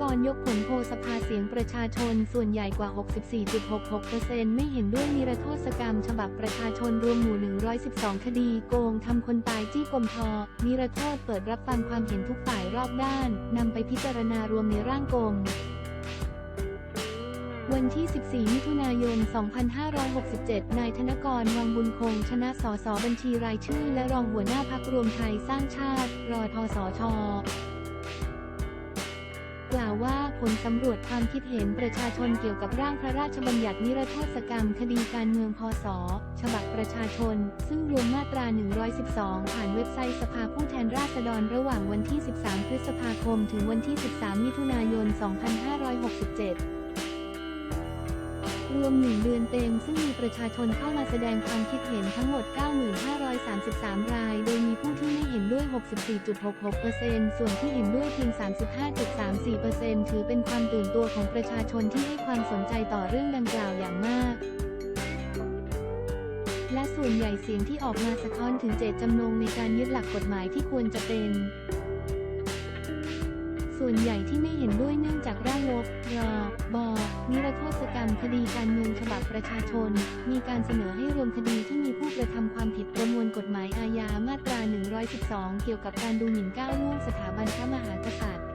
กรยกผลโพสภาเสียงประชาชนส่วนใหญ่กว่า 64.66%ไม่เห็นด้วยนิรโทษกรรม ฉบับประชาชนรวมหมู่ 112 คดี โกงทำคนตายจี้กรมทอ นิรโทษเปิดรับฟังความเห็นทุกฝ่ายรอบด้านนำไปพิจารณารวมในร่างกลมวันที่ 14 มิถุนายน 2567 นายธนกร วังบุญคง ชนะสสบัญชีรายชื่อ และรองหัวหน้าพักรวมไทยสร้างชาติ รอทสช กล่าวว่าผลสำรวจความคิดเห็นประชาชนเกี่ยวกับร่างพระราชบัญญัตินิรโทษกรรมคดีการเมืองพศ ฉบับประชาชน ซึ่งรวมมาตรา 112 ผ่านเว็บไซต์สภาผู้แทนราษฎรระหว่างวันที่ 13 พฤษภาคม ถึงวันที่ 13 มิถุนายน 2567 รวม 1 เดือนเต็ม ซึ่งมีประชาชนเข้ามาแสดงความคิดเห็นทั้งหมด9,533 ราย โดยมีผู้ที่ไม่เห็นด้วย 64.66%ส่วนที่เห็นด้วยเพียง 35.34%ถือเป็นความตื่นตัวของประชาชนที่ให้ความสนใจต่อเรื่องดังกล่าวอย่างมากและส่วนใหญ่เสียงที่ออกมาสะท้อนถึงเจตจำนงในการยึดหลักกฎหมายที่ควรจะเป็น ส่วนใหญ่ที่ไม่เห็นด้วยเนื่องจากร่างลบรอบอนิรโทษกรรมคดีการเมืองฉบับประชาชน มีการเสนอให้รวมคดีที่มีผู้กระทำความผิดประมวลกฎหมายอาญามาตรา 112 เกี่ยวกับการดูหมิ่นก้าวล่วงสถาบันพระมหากษัตริย์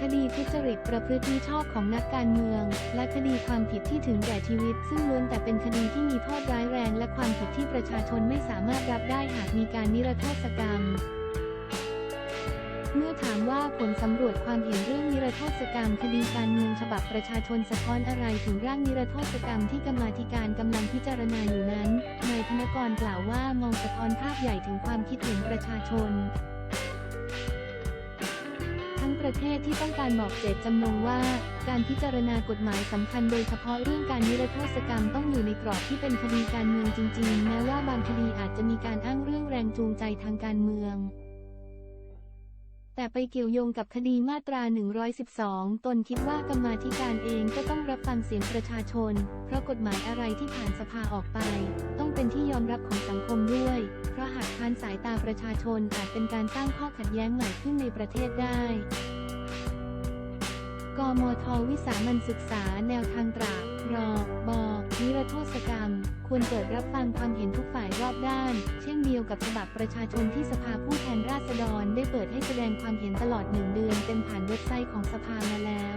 คดีทุจริตประพฤติมิชอบของนักการเมือง และคดีความผิดที่ถึงแก่ชีวิต ซึ่งล้วนแต่เป็นคดีที่มีโทษร้ายแรง และความผิดที่ประชาชนไม่สามารถรับได้หากมีการนิรโทษกรรม เมื่อถามว่าผลสำรวจความเห็นเรื่องนิรโทษกรรมคดีการเมืองฉบับประชาชนสะท้อนอะไรถึงร่างนิรโทษกรรมที่กรรมาธิการกำลังพิจารณาอยู่นั้น นายธนกรกล่าวว่ามองสะท้อนภาพใหญ่ถึงความคิดเห็นประชาชน ทั้งประเทศที่ต้องการบอกเจตจำนงว่า การพิจารณากฎหมายสำคัญโดยเฉพาะเรื่องการนิรโทษกรรมต้องอยู่ในกรอบที่เป็นคดีการเมืองจริงๆ แม้ว่าบางคดีอาจจะมีการอ้างเรื่องแรงจูงใจทางการเมือง แต่ไปเกี่ยวโยงกับคดีมาตรา 112 ตนคิดว่ากรรมาธิการเองก็ต้องรับฟังเสียงประชาชน เพราะกฎหมายอะไรที่ผ่านสภาออกไป ต้องเป็นที่ยอมรับของสังคมด้วย เพราะหากทานสายตาประชาชนอาจเป็นการสร้างข้อขัดแย้งใหม่ขึ้นในประเทศได้ มท วิสามัญศึกษาแนวทางตรา รอ บอ นิรโทษกรรม ควรเปิดรับฟังความเห็นทุกฝ่ายรอบด้าน เช่นเดียวกับฉบับประชาชนที่สภาผู้แทนราษฎรได้เปิดให้แสดงความเห็นตลอดหนึ่งเดือนเต็มผ่านเว็บไซต์ของสภามาแล้ว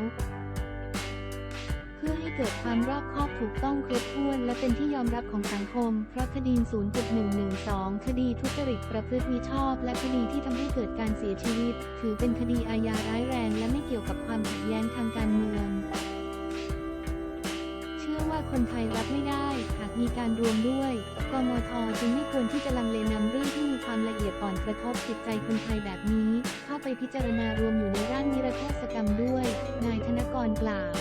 เพื่อให้เกิดความรอบคอบถูกต้องครบถ้วน และเป็นที่ยอมรับของสังคม เพราะคดี 0.112 คดีทุจริตประพฤติมิชอบ และคดีที่ทำให้เกิดการเสียชีวิต ถือเป็นคดีอาญาร้ายแรง และไม่เกี่ยวกับความขัดแย้งทางการเมือง เชื่อว่าคนไทยรับไม่ได้ หากมีการรวมด้วย กมทจึงไม่ควรที่จะลังเลนำเรื่องที่มีความละเอียดอ่อนกระทบจิตใจคนไทยแบบนี้ เข้าไปพิจารณารวมอยู่ในร่างนิรโทษกรรมด้วย นายธนกรกล่าว